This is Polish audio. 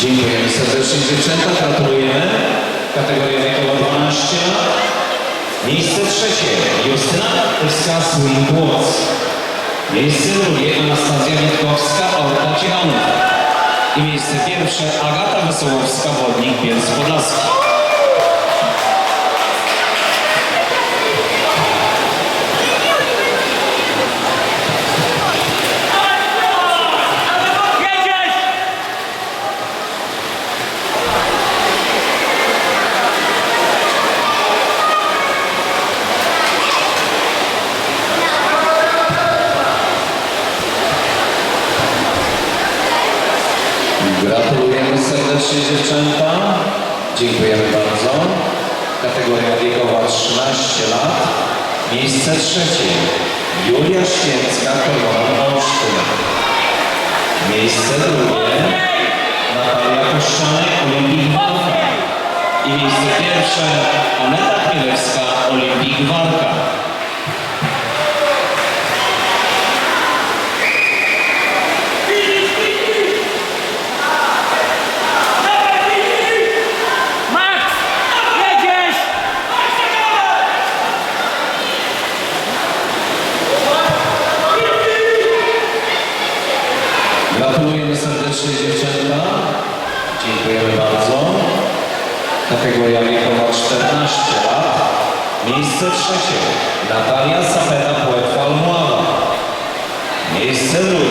Dziękujemy serdecznie dziewczęta, gratulujemy. Kategoria wiekowa 12 lat. Miejsce trzecie Justyna Ewska Swing Głos. Miejsce drugie Anastazja Witkowska Orta Ciechonka. I miejsce pierwsze Agata Wesołowska Wodnik Bielsk Podlaski. Gratulujemy serdecznie dziewczęta. Dziękujemy bardzo. Kategoria wiekowa 13 lat. Miejsce trzecie. Julia Święcka, Korona Olsztyn. Miejsce drugie. Natalia Koszczanek, Olimpik Walka. I miejsce pierwsze. Aneta Chmielewska, Olimpik Walka. Serdecznie dziewczęta. Dziękujemy bardzo. Kategoria wiekowa 14 lat. Miejsce trzecie. Natalia Sapeta, Płetwa Mława. Miejsce drugie.